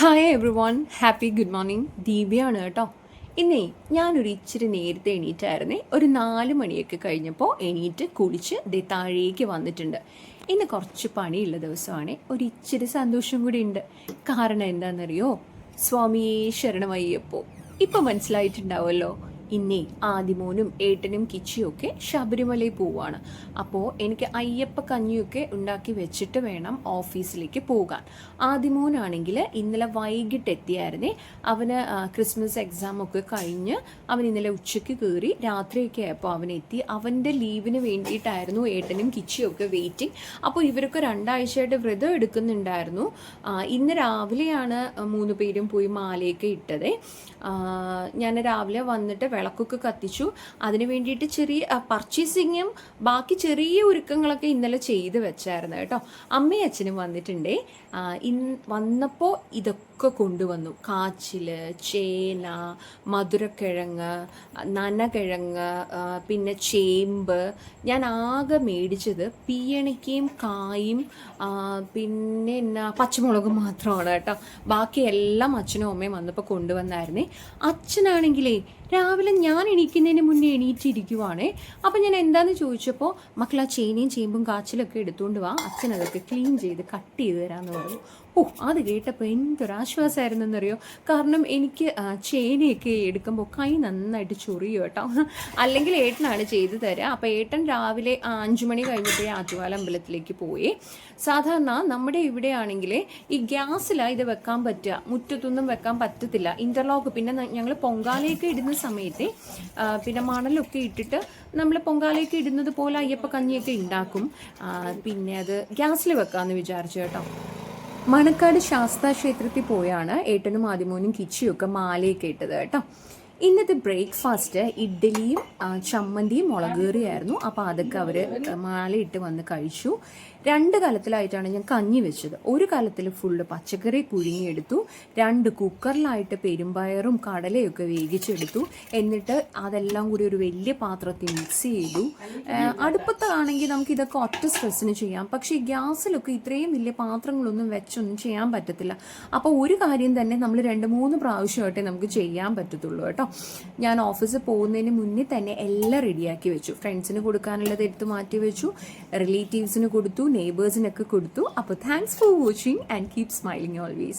Hi everyone happy good morning ദീപയാണ് കേട്ടോ. ഇന്നേ ഞാനൊരു ഇച്ചിരി നേരത്തെ എണീറ്റായിരുന്നേ. ഒരു നാല് മണിയൊക്കെ കഴിഞ്ഞപ്പോൾ എണീറ്റ് കുളിച്ച് ദേ താഴേക്ക് വന്നിട്ടുണ്ട്. ഇന്ന് കുറച്ച് പണിയുള്ള ദിവസമാണ്. ഒരു ഇച്ചിരി സന്തോഷം കൂടി ഉണ്ട്. കാരണം എന്താണെന്നറിയോ സ്വാമിയെ ശരണമയ്യപ്പോൾ ഇപ്പം മനസ്സിലായിട്ടുണ്ടാവുമല്ലോ ഇന്നേ ആദിമോനും ഏട്ടനും കിച്ചിയും ഒക്കെ ശബരിമലയിൽ പോവാണ് അപ്പോൾ എനിക്ക് അയ്യപ്പ കഞ്ഞിയൊക്കെ ഉണ്ടാക്കി വെച്ചിട്ട് വേണം ഓഫീസിലേക്ക് പോകാൻ. ആദിമോനാണെങ്കിൽ ഇന്നലെ വൈകിട്ട് എത്തിയായിരുന്നേ അവന് ക്രിസ്മസ് എക്സാം ഒക്കെ കഴിഞ്ഞ് അവൻ ഇന്നലെ ഉച്ചയ്ക്ക് കയറി രാത്രിയൊക്കെ ആയപ്പോൾ അവൻ എത്തി അവന്റെ ലീവിന് വേണ്ടിയിട്ടായിരുന്നു ഏട്ടനും കിച്ചിയും ഒക്കെ വെയിറ്റിംഗ്. അപ്പോൾ ഇവരൊക്കെ രണ്ടാഴ്ചയായിട്ട് വ്രതം എടുക്കുന്നുണ്ടായിരുന്നു. ഇന്ന് രാവിലെയാണ് മൂന്ന് പേരും പോയി മാലയൊക്കെ ഇട്ടത്. ഞാൻ രാവിലെ വന്നിട്ട് വിളക്കൊക്കെ കത്തിച്ചു. അതിന് വേണ്ടിയിട്ട് ചെറിയ പർച്ചേസിങ്ങും ബാക്കി ചെറിയ ഒരുക്കങ്ങളൊക്കെ ഇന്നലെ ചെയ്ത് വെച്ചായിരുന്നു കേട്ടോ. അമ്മയും അച്ഛനും വന്നിട്ടുണ്ടേ. ഇൻ വന്നപ്പോൾ ഇതൊക്കെ കൊണ്ടുവന്നു. കാച്ചിൽ ചേന മധുരക്കിഴങ്ങ് നനകിഴങ്ങ് പിന്നെ ചേമ്പ്. ഞാൻ ആകെ മേടിച്ചത് പീയണിക്കയും കായും പിന്നെ എന്നാ പച്ചമുളകും മാത്രമാണ് കേട്ടോ. ബാക്കി എല്ലാം അച്ഛനും അമ്മയും വന്നപ്പോൾ കൊണ്ടുവന്നായിരുന്നേ. അച്ഛനാണെങ്കിലേ രാവിലെ ഞാൻ എണീക്കുന്നതിന് മുന്നേ എണീറ്റിരിക്കുവാണ്. അപ്പം ഞാൻ എന്താന്ന് ചോദിച്ചപ്പോൾ മക്കൾ ആ ചേനയും ചേമ്പും കാച്ചിലൊക്കെ എടുത്തുകൊണ്ട് വാ. അച്ഛൻ അതൊക്കെ ക്ലീൻ ചെയ്ത് കട്ട് ചെയ്ത് തരാമെന്ന് പറഞ്ഞു. ഓ അത് കേട്ടപ്പോൾ എന്തൊരാശ്വാസമായിരുന്നു എന്നറിയോ കാരണം എനിക്ക് ചേനയൊക്കെ എടുക്കുമ്പോൾ കൈ നന്നായിട്ട് ചൊറിയും കേട്ടോ. അല്ലെങ്കിൽ ഏട്ടനാണ് ചെയ്തു തരിക അപ്പോൾ ഏട്ടൻ രാവിലെ അഞ്ചു മണി കഴിഞ്ഞപ്പോഴേ ആറ്റുകാല അമ്പലത്തിലേക്ക് പോയി. സാധാരണ നമ്മുടെ ഇവിടെ ആണെങ്കിൽ ഈ ഗ്യാസിലാണ് ഇത് വെക്കാൻ പറ്റുക. മുറ്റത്തൊന്നും വെക്കാൻ പറ്റത്തില്ല. ഇന്റർലോക്ക്. പിന്നെ ഞങ്ങൾ പൊങ്കാലയൊക്കെ ഇടുന്ന സമയത്ത് ആ, പിന്നെ മണലൊക്കെ ഇട്ടിട്ട് നമ്മൾ പൊങ്കാലയൊക്കെ ഇടുന്നത് പോലെ അയ്യപ്പ കഞ്ഞിയൊക്കെ ഉണ്ടാക്കും പിന്നെ അത് ഗ്യാസിൽ വെക്കാമെന്ന് വിചാരിച്ചു കേട്ടോ. മണക്കാട് ശാസ്താ ക്ഷേത്രത്തിൽ പോയാണ് ഏട്ടനും ആദിമോനും കിച്ചിയൊക്കെ മാലയൊക്കെ ഇട്ടത് കേട്ടോ. ഇന്നത്തെ ബ്രേക്ക്ഫാസ്റ്റ് ഇഡ്ഡലിയും ചമ്മന്തിയും മുളകേറിയായിരുന്നു. അപ്പോൾ അതൊക്കെ അവർ മാലയിട്ട് വന്ന് കഴിച്ചു. രണ്ട് കലത്തിലായിട്ടാണ് ഞാൻ കഞ്ഞി വെച്ചത്. ഒരു കലത്തിൽ ഫുള്ള് പച്ചക്കറി പുഴുങ്ങിയെടുത്തു. രണ്ട് കുക്കറിലായിട്ട് പെരുമ്പയറും കടലയൊക്കെ വേവിച്ചെടുത്തു. എന്നിട്ട് അതെല്ലാം കൂടി ഒരു വലിയ പാത്രത്തിൽ മിക്സ് ചെയ്തു. അടുപ്പത്താണെങ്കിൽ നമുക്ക് ഇതൊക്കെ ഒറ്റ സ്ട്രെസ്സിന് ചെയ്യാം. പക്ഷേ ഗ്യാസിലൊക്കെ ഇത്രയും വലിയ പാത്രങ്ങളൊന്നും വെച്ചൊന്നും ചെയ്യാൻ പറ്റത്തില്ല. അപ്പോൾ ഒരു കാര്യം തന്നെ നമ്മൾ രണ്ട് മൂന്ന് പ്രാവശ്യമായിട്ടേ നമുക്ക് ചെയ്യാൻ പറ്റത്തുള്ളൂ കേട്ടോ. ഞാൻ ഓഫീസിൽ പോകുന്നതിന് മുന്നേ തന്നെ എല്ലാം റെഡിയാക്കി വെച്ചു. ഫ്രണ്ട്സിന് കൊടുക്കാനുള്ളത് എടുത്ത് മാറ്റി വെച്ചു. റിലേറ്റീവ്സിന് കൊടുത്തു. നെയ്ബേഴ്സിനൊക്കെ കൊടുത്തു. അപ്പോൾ thanks for watching and keep smiling always